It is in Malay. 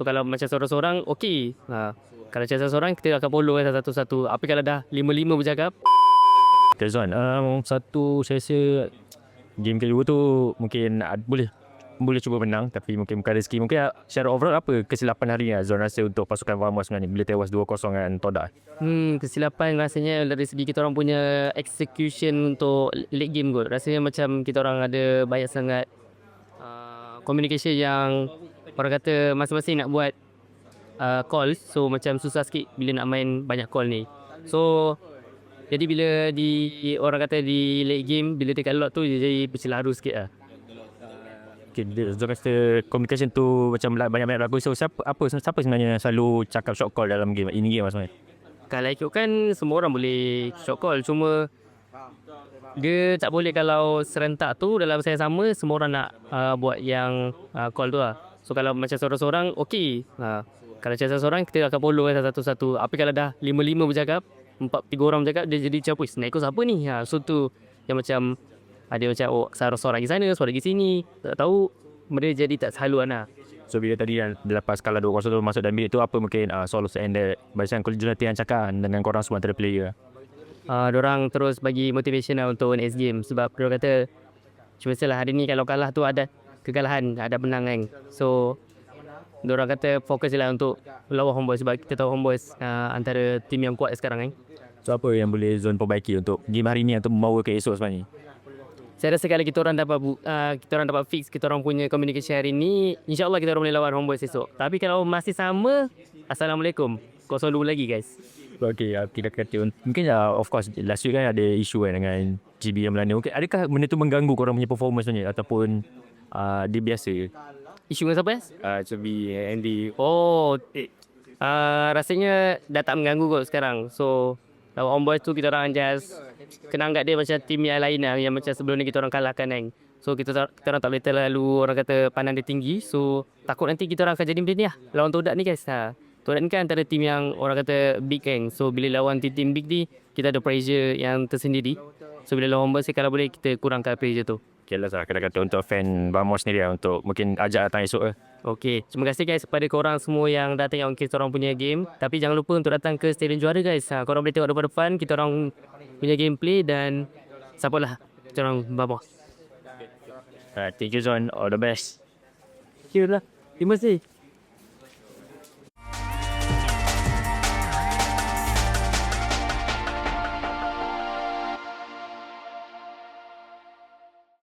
So kalau macam seorang-seorang okey. Ha. Kalau macam seorang kita akan follow kan satu-satu. Tapi kalau dah lima-lima bercakap Okay Zon, um, satu saya rasa game kedua tu mungkin uh, boleh boleh cuba menang tapi mungkin bukan rezeki. Mungkin uh, secara overall apa kesilapan hari ni uh, Zon rasa untuk pasukan Vamos sebenarnya bila tewas 2-0 dengan Todak. Hmm, kesilapan rasanya dari segi kita orang punya execution untuk late game kot. Rasanya macam kita orang ada banyak sangat uh, communication yang orang kata masing-masing nak buat uh, call. So macam susah sikit bila nak main banyak call ni. So jadi bila di orang kata di late game bila dekat lot tu dia jadi bercelaru sikit lah. Okay, dia- rasa communication tu macam banyak-banyak lagu. So siapa apa siapa sebenarnya selalu cakap short call dalam game ini game sebenarnya? Kalau ikutkan semua orang boleh short call cuma dia tak boleh kalau serentak tu dalam saya sama semua orang nak uh, buat yang uh, call tu lah. So kalau macam seorang-seorang okey. Ha. Kalau macam seorang kita akan follow kan satu-satu. Tapi kalau dah lima-lima bercakap, empat tiga orang bercakap dia jadi macam. Nak ikut siapa ni? Ha. So tu yang macam ada macam oh seorang lagi sana, seorang lagi sini. Tak tahu mereka jadi tak sehaluan lah. So bila tadi dia lepas kalah 2-0 tu masuk dalam bilik tu apa mungkin uh, solusi and Coach Jonathan cakap dengan korang semua antara player. uh, orang terus bagi motivation lah untuk next game sebab dia kata cuma salah hari ni kalau kalah tu ada kekalahan ada menang kan. So orang kata fokus je lah untuk lawan Homeboys sebab kita tahu Homeboys uh, antara tim yang kuat sekarang kan. So apa yang boleh Zon perbaiki untuk game hari ni untuk membawa ke esok sebenarnya? saya rasa kalau kita orang dapat uh, kita orang dapat fix kita orang punya communication hari ni insyaallah kita orang boleh lawan Homeboys esok. Tapi kalau masih sama assalamualaikum. 0-2 lagi guys. Okay, uh, kita kata mungkin uh, of course last week kan ada isu kan dengan GB yang melanda. Okay, adakah benda tu mengganggu korang punya performance sebenarnya ataupun uh, dia biasa? isu dengan siapa? Uh, GB, Andy. Oh, eh, uh, rasanya dah tak mengganggu kot sekarang. So, lawan Homeboys tu kita orang just kena anggap dia macam tim yang lain lah yang macam sebelum ni kita orang kalahkan kan. So kita kita orang tak boleh terlalu orang kata pandang dia tinggi. So takut nanti kita orang akan jadi macam ni lah. Lawan Todak ni guys. Ha. Todak ni kan antara tim yang orang kata big kan. So bila lawan tim-tim big ni kita ada pressure yang tersendiri. So bila lawan Homeboys kalau boleh kita kurangkan pressure tu. Okay lah, lah kata-kata untuk fan Vamos sendiri lah untuk mungkin ajak datang esok lah. Okey, terima kasih guys kepada korang semua yang dah tengok kita orang punya game. Tapi jangan lupa untuk datang ke Stadium Juara guys. Ha, korang boleh tengok depan-depan kita orang punya gameplay dan siapalah kita orang vamos. Uh, thank you Zon, all the best. Thank you lah. Terima kasih.